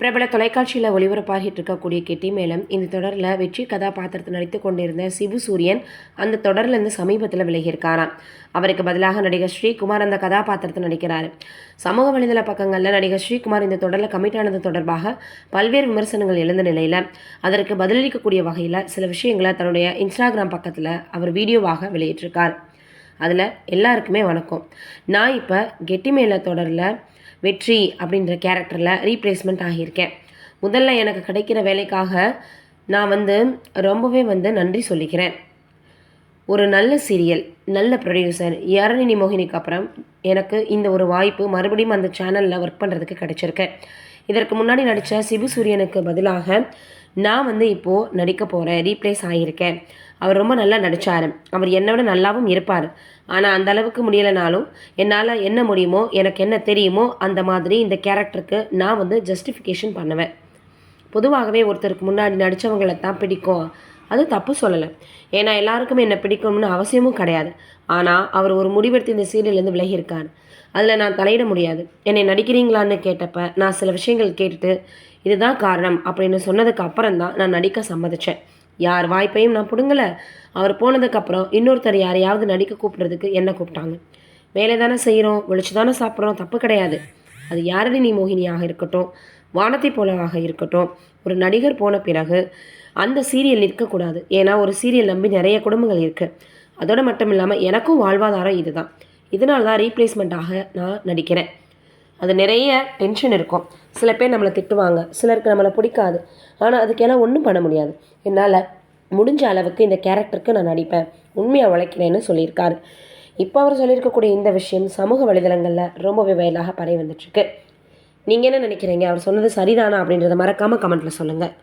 பிரபல தொலைக்காட்சியில் ஒளிபரப்பாகிட்டு இருக்கக்கூடிய கெட்டி மேளம். இந்த தொடரில் வெற்றி கதாபாத்திரத்தை நடித்து கொண்டிருந்த சிபு சூரியன் அந்த தொடர்லேருந்து சமீபத்தில் விலகியிருக்காராம். அவருக்கு பதிலாக நடிகர் ஸ்ரீகுமார் அந்த கதாபாத்திரத்தை நடிக்கிறார். சமூக வலைதள பக்கங்களில் நடிகர் ஸ்ரீகுமார் இந்த தொடரில் கமிட் ஆனது தொடர்பாக பல்வேறு விமர்சனங்கள் எழுந்த நிலையில் அதற்கு பதிலளிக்கக்கூடிய வகையில் சில விஷயங்களை தன்னுடைய இன்ஸ்டாகிராம் பக்கத்தில் அவர் வீடியோவாக வெளியிட்டிருக்கார். அதில் எல்லாருக்குமே வணக்கம். நான் இப்போ கெட்டிமேல தொடரில் வெற்றி அப்படின்ற கேரக்டரில் ரீப்ளேஸ்மெண்ட் ஆகியிருக்கேன். முதல்ல எனக்கு கிடைக்கிற வேலைக்காக நான் வந்து ரொம்பவே வந்து நன்றி சொல்லிக்கிறேன். ஒரு நல்ல சீரியல் நல்ல ப்ரொடியூசர் இரணினி மோகினிக்கு அப்புறம் எனக்கு இந்த ஒரு வாய்ப்பு மறுபடியும் அந்த சேனலில் ஒர்க் பண்ணுறதுக்கு கிடைச்சிருக்கு. இதற்கு முன்னாடி நடித்த சிபு சூரியனுக்கு பதிலாக நான் வந்து இப்போது நடிக்க போகிறேன் ரீப்ளேஸ் ஆகியிருக்கேன் அவர் ரொம்ப நல்லா நடித்தார் அவர் என்னை விட நல்லாவும் இருப்பார். ஆனால் அந்த அளவுக்கு முடியலைனாலும் என்னால் என்ன முடியுமோ எனக்கு என்ன தெரியுமோ அந்த மாதிரி இந்த கேரக்டருக்கு நான் வந்து ஜஸ்டிஃபிகேஷன் பண்ணுவேன். பொதுவாகவே ஒருத்தருக்கு முன்னாடி நடித்தவங்களை தான் பிடிக்கும். அது தப்பு சொல்லலை. ஏன்னா எல்லாருக்குமே என்ன பிடிக்கணும்னு அவசியமும் கிடையாது. ஆனால் அவர் ஒரு முடிவெடுத்து இந்த சீரியல்லேருந்து விலகியிருக்கார். அதில் நான் தலையிட முடியாது. என்னை நடிக்கிறீங்களான்னு கேட்டப்ப நான் சில விஷயங்கள் கேட்டுட்டு இதுதான் காரணம் அப்படின்னு சொன்னதுக்கு அப்புறம் தான் நான் நடிக்க சம்மதித்தேன் யார் வாய்ப்பையும் நான் பிடுங்கலை. அவர் போனதுக்கப்புறம் இன்னொருத்தர் யாரையாவது நடிக்க கூப்பிட்றதுக்கு என்ன கூப்பிட்டாங்க. வேலை தானே செய்கிறோம் ஒழிச்சு தானே சாப்பிட்றோம் தப்பு கிடையாது. அது யாரடி நீ மோகினியாக இருக்கட்டும் வானத்தை போலவாக இருக்கட்டும். ஒரு நடிகர் போன பிறகு அந்த சீரியல் இருக்கக்கூடாது ஏன்னா ஒரு சீரியல் நம்பி நிறைய குடும்பங்கள் இருக்குது அதோடு மட்டும் இல்லாமல் எனக்கும் வாழ்வாதாரம் இதுதான். இதனால தான் ரீப்ளேஸ்மெண்ட்டாக நான் நடிக்கிறேன். அது நிறைய டென்ஷன் இருக்கும். சில பேர் நம்மளை திட்டுவாங்க. சிலருக்கு நம்மளை பிடிக்காது. ஆனால் அதுக்கெல்லாம் ஒன்றும் பண்ண முடியாது. என்னால் முடிஞ்ச அளவுக்கு இந்த கேரக்டருக்கு நான் நடிப்பேன். உண்மையாக உழைக்கிறேன்னு சொல்லியிருக்காரு. இப்போ அவர் சொல்லியிருக்கக்கூடிய இந்த விஷயம் சமூக வலைதளங்களில் ரொம்பவே வயலாக பரவி வந்துட்டுருக்கு நீங்கள் என்ன நினைக்கிறீங்க? அவர் சொன்னது சரிதானா அப்படின்றத மறக்காமல் கமெண்ட்டில் சொல்லுங்கள்